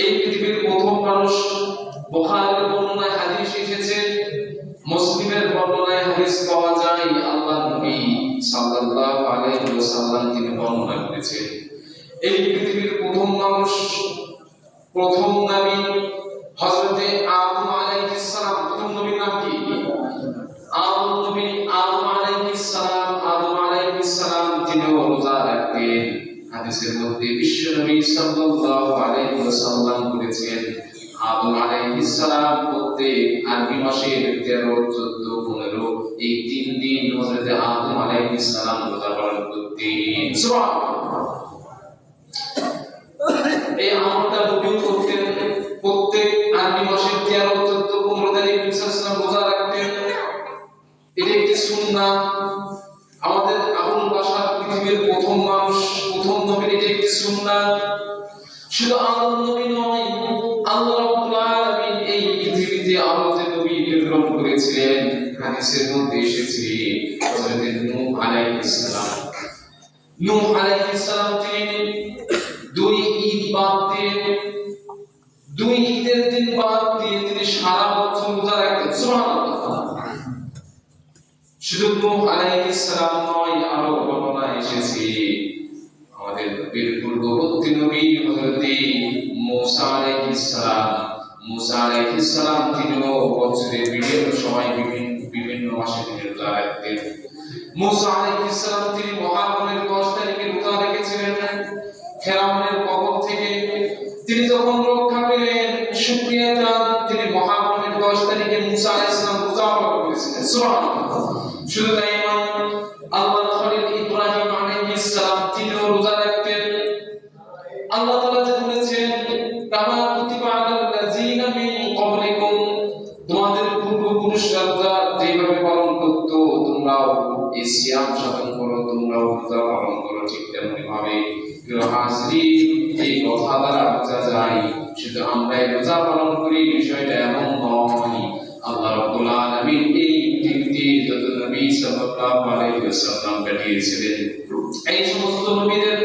এই পৃথিবীর প্রথম মানুষ বুখারীর বর্ণনায় হাদিস এসেছে, মুসলিমের বর্ণনায় হাদিস পাওয়া যায় আল্লাহ নবী সাল্লাল্লাহু আলাইহি ওয়াসাল্লাম তিনি বর্ণনা করেছেন। এই পৃথিবীর প্রথম মানুষ, প্রথম নবী হযরতে আদম আলাইহিস সালাম। প্রথম নবীর নাম কি? আদম নবী আদম আলাইহিস সালাম, আদম আলাইহিস সালাম তিনিও রোজা রাখতেন। হাদিসের মধ্যে বিশ্ব নবী সাল্লাল্লাহু আলাইহি ওয়াসাল্লাম বলেছেন, আদম আলাইহিস সালাম প্রত্যেক আরবি মাসের 13 14 15 এই তিন দিন হযরত আদম আলাইহিস সালাম রোজা পালন করতেন। এই আমলটা করতেন, প্রত্যেক আরবি মাসের 13 14 15 তারিখ ওয়াসাল্লাম রোজা রাখতেন। এটা একটি সুন্নাহ। আমাদের আবুল বাসার পৃথিবীর প্রথম মানুষ, প্রথম সুন্নাহ শুধু আল্লাহ নয়, আল্লাহ এই পৃথিবীতে যে নবী প্রেরণ করেছিলেন, হাদিসের মধ্যে এসেছে, হযরত নূহ আলাইহিস নূহ আলাইহিস তিনি দুই ঈদ বাদ দিয়ে, দুই ঈদের দিন বাদ দিয়ে তিনি সারা বছর রোজা রাখতেন, সুবহানাল্লাহ। শুধু নূহ আলাইহিস নয়, আরও বর্ণনা এসেছে। পূর্ববর্তী নবী হযরত মুসা আলাইহিস মুসা আলাইহিস সালাম তিনিও বিভিন্ন সময় বিভিন্ন বিভিন্ন মাসে তিনি রোজা রাখতেন। মুসা আলাইহিস তিনি মহারমের 10 তারিখে রোজা রেখেছিলেন ফেরাউনের কবল থেকে তিনি যখন রক্ষা পেলেন শুকরিয়া তিনি মহারমের 10 তারিখে মুসা আলাইহিস সালাম রোজা করেছিলেন। সুবহানাল্লাহ। শুধু তাই আল্লাহ তাআলা যে বলেছেন কুতিবা তোমাদের পূর্বপুরুষরা যেভাবে পালন করতো, তোমরাও এই সিয়াম সাধন করো, তোমরাও রোজা পালন করো ঠিক তেমনি ভাবে এই কথা দ্বারা বোঝা যায়, শুধু আমরা এই রোজা পালন করি, বিষয়টা এমন নয়। আল্লাহ আলামিন এই পৃথিবীতে যত নবী সাল্লাল্লাহু আলাইহি ওয়াসাল্লাম পাঠিয়েছিলেন, এই সমস্ত নবীদের